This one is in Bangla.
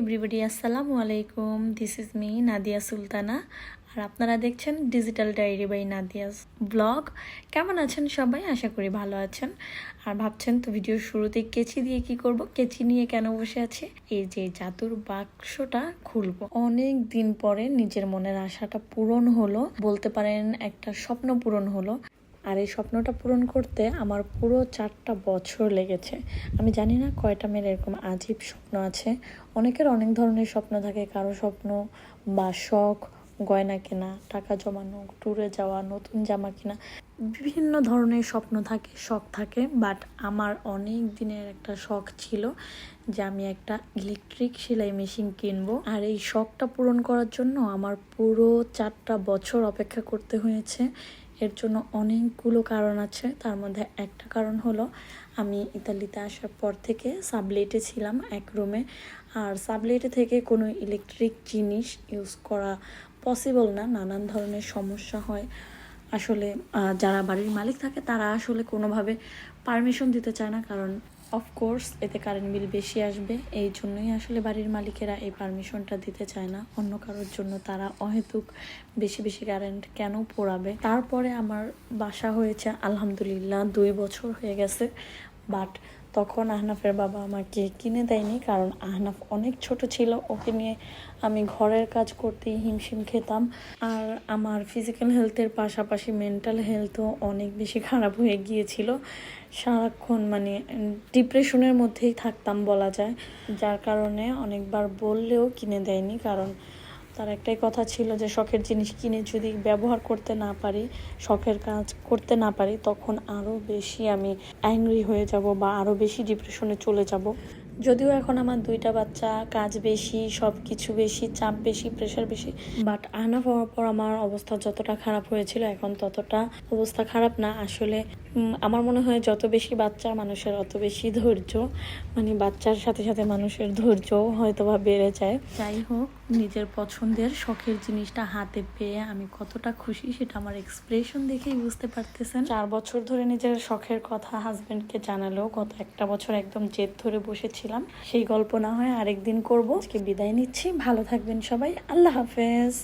এভরিবডি আসসালামু আলাইকুম। This is me Nadia Sultana আর আপনারা দেখছেন digital diary by Nadia's blog কেমন আছেন সবাই? আশা করি ভালো আছেন। আর ভাবছেন তো ভিডিওর শুরুতে কেচি দিয়ে কি করব? কেচি নিয়ে কেন বসে আছে? এই যে জাদুর বাক্সটা খুলবো। অনেক দিন পরে নিজের মনের আশাটা পূরণ হলো। বলতে পারেন একটা স্বপ্ন পূরণ হলো। আর এই স্বপ্নটা পূরণ করতে আমার পুরো চারটা বছর লেগেছে। আমি জানি না কয়টা মেয়ের এরকম আজীব স্বপ্ন আছে। অনেকের অনেক ধরনের স্বপ্ন থাকে। কারও স্বপ্ন বা শখ, গয়না কেনা, টাকা জমানো, ট্যুরে যাওয়া, নতুন জামা কেনা। বিভিন্ন ধরনের স্বপ্ন থাকে, শখ থাকে বাট আমার অনেক দিনের একটা শখ ছিল যে আমি একটা ইলেকট্রিক সেলাই মেশিন কিনবো। আর এই শখটা পূরণ করার জন্য আমার পুরো চারটা বছর অপেক্ষা করতে হয়েছে। এর জন্য অনেকগুলো কারণ আছে। তার মধ্যে একটা কারণ হলো, আমি ইতালিতে আসার পর থেকে সাবলেটে ছিলাম এক রুমে আর সাবলেটে থেকে কোনো ইলেকট্রিক জিনিস ইউজ করা পসিবল না, নানান ধরনের সমস্যা হয়। আসলে যারা বাড়ির মালিক থাকে, তারা আসলে কোনোভাবে পারমিশন দিতে চায় না। কারণ অফকোর্স এতে কারেন্ট বিল বেশি আসবে, এই জন্যই আসলে বাড়ির মালিকেরা এই পারমিশনটা দিতে চায় না। অন্য কারোর জন্য তারা অহেতুক বেশি বেশি কারেন্ট কেন পোড়াবে? তারপরে আমার বাসা হয়েছে, আলহামদুলিল্লাহ, দুই বছর হয়ে গেছে। বাট তখন আহনাফের বাবা আমাকে কিনে দেয়নি কারণ আহনাফ অনেক ছোট ছিল। ওকে নিয়ে আমি ঘরের কাজ করতেই হিমশিম খেতাম। আর আমার ফিজিক্যাল হেলথের পাশাপাশি মেন্টাল হেলথও অনেক বেশি খারাপ হয়ে গিয়েছিল। সারাক্ষণ মানে ডিপ্রেশনের মধ্যেই থাকতাম বলা যায়। যার কারণে অনেকবার বললেও কিনে দেয়নি কারণ তার একটাই কথা ছিল যে শখের জিনিস কিনে যদি ব্যবহার করতে না পারি, শখের কাজ করতে না পারি, তখন আরও বেশি আমি অ্যাংরি হয়ে যাব বা আরও বেশি ডিপ্রেশনে চলে যাব। যদিও এখন আমার দুইটা বাচ্চা, কাজ বেশি সব কিছু বেশি, চাপ বেশি প্রেশার বেশি বাট আনা হওয়ার পর আমার অবস্থা যতটা খারাপ হয়েছিল, এখন ততটা অবস্থা খারাপ না। আসলে আমার মনে হয় যত বেশি বাচ্চা মানুষের, অত বেশি ধৈর্য। মানে বাচ্চার সাথে সাথে মানুষের ধৈর্য হয়তো বা বেড়ে যায়। যাই হোক, নিজের পছন্দের শখের জিনিসটা হাতে পেয়ে আমি কতটা খুশি সেটা আমার এক্সপ্রেশন দেখেই বুঝতে পারতেছেন। চার বছর ধরে নিজের শখের কথা হাজব্যান্ডকে জানালেও গত একটা বছর একদম জেদ ধরে বসেছিলাম সেই গল্প না হয় আরেকদিন করব। আজকে বিদায় নিচ্ছি, ভালো থাকবেন সবাই, আল্লাহ হাফেজ।